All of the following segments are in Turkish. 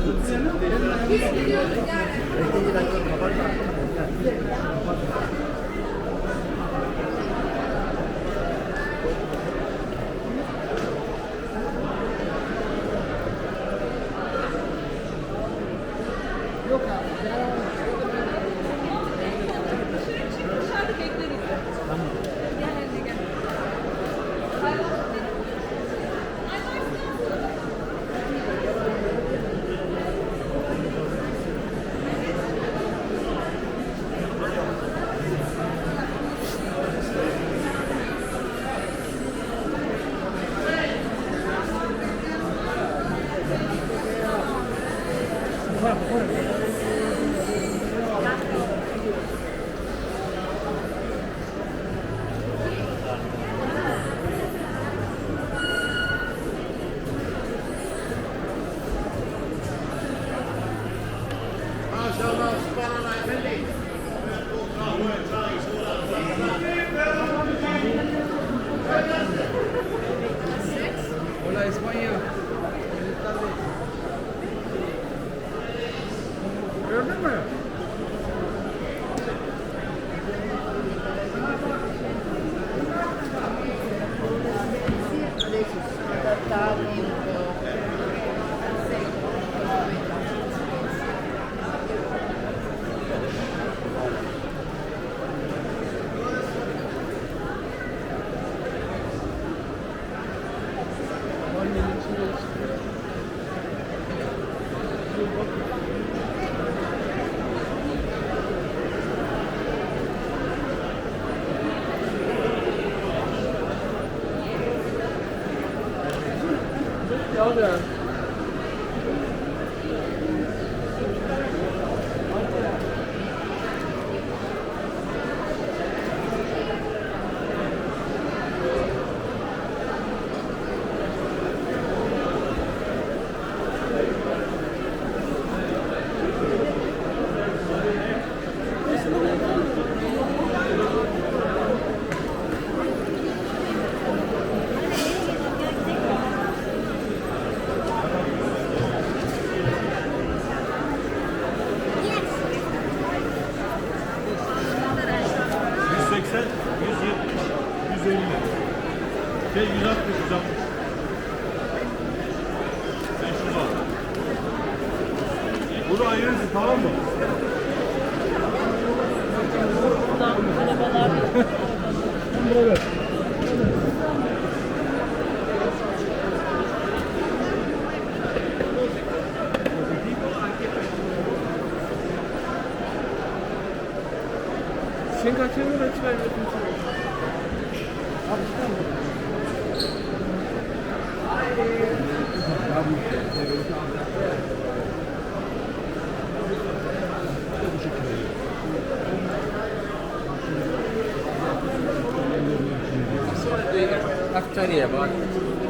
Dışarıda Hola España. Şey 160, 160. Sen şunu al. Bunu ayırırsın tamam mı? Sen kaçırdın mı hiç vermedin. after the about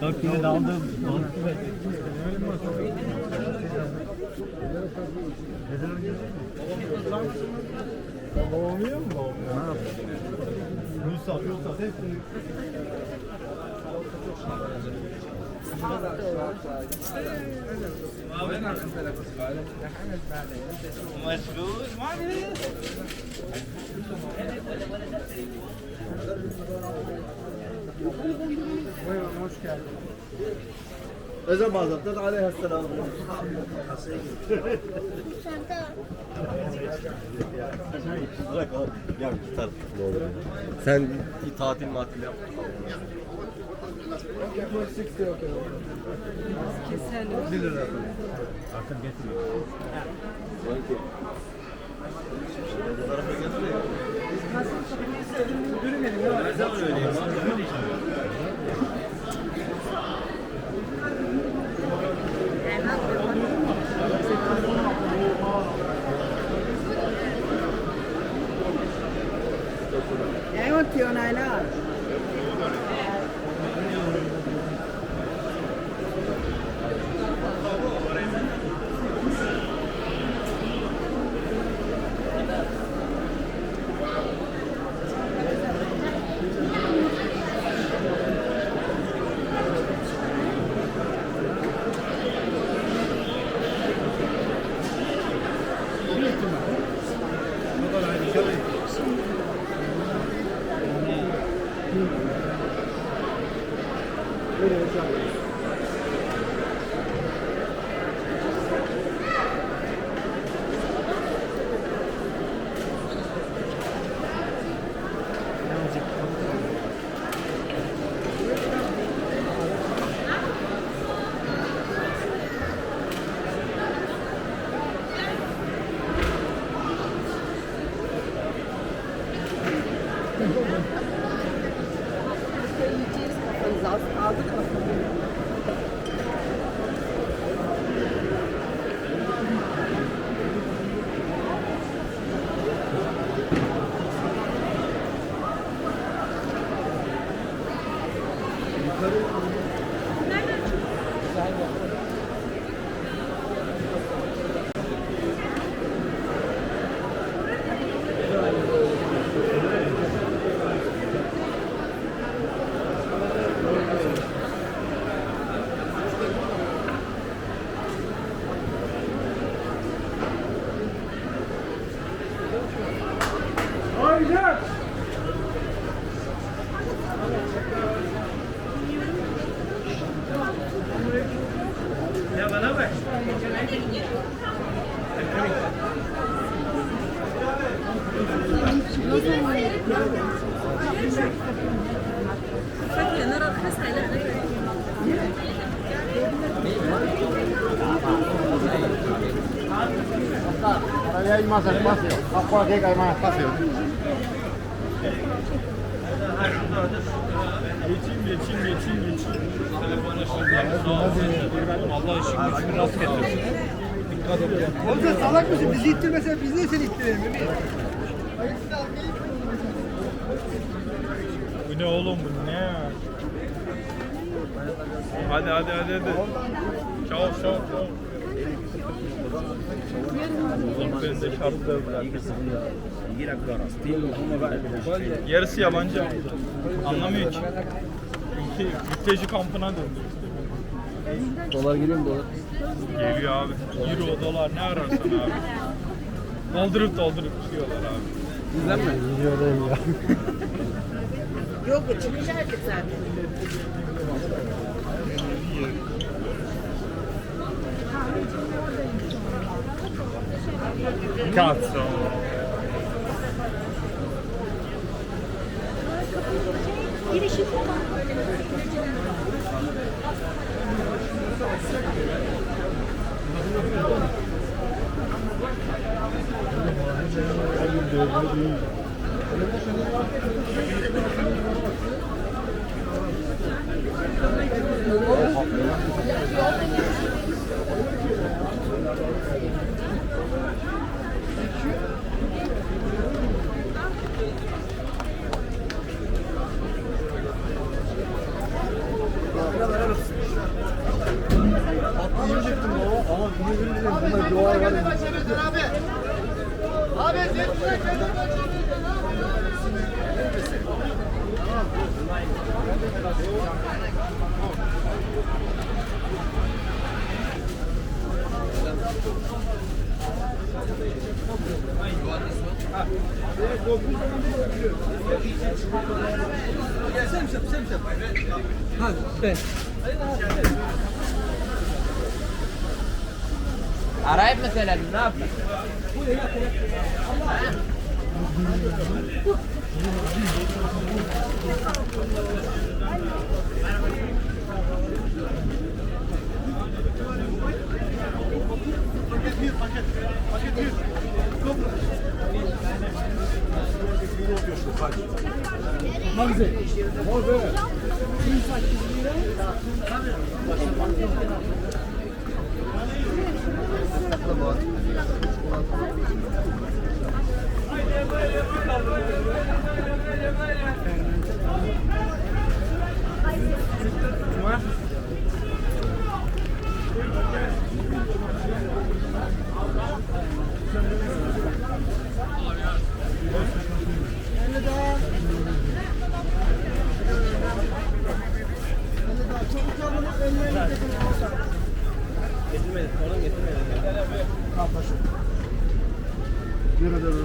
Bak yine daldım. Olmuyor mu? Yusuf, Yusuf hepsini. Buyurun hoş geldin. Özel bazaptan aleyhisselam. Bırak abi. Ya. Sen bir tatil matil yap. Bir lira. Akın getiriyor. Bu tarafa getiriyor. Ne はい。Ahora hay más espacio. Aquí que hay más espacio. Geçeyim, geçeyim, geçeyim, geçeyim. Allah işin gücünü rast getirsin. Dikkat et. Oğlum salak mısın? Bizi ittirmesen biz niye seni ittirelim Ümit? Bu ne oğlum bu ne? Hadi hadi hadi hadi. Çal çal çal. Yarısı yabancı. Anlamıyor ki. Ülke, mülteci kampına döndü. Dolar geliyor mu dolar? Geliyor abi. Euro, dolar ne ararsan abi. Doldurup doldurup çıkıyorlar abi. Bizden mi? Yok çıkacaktık zaten. Cazzo. Girişi Arayıp mesela ne yapayım? Hamze. Hamze. 28 lira. Nerede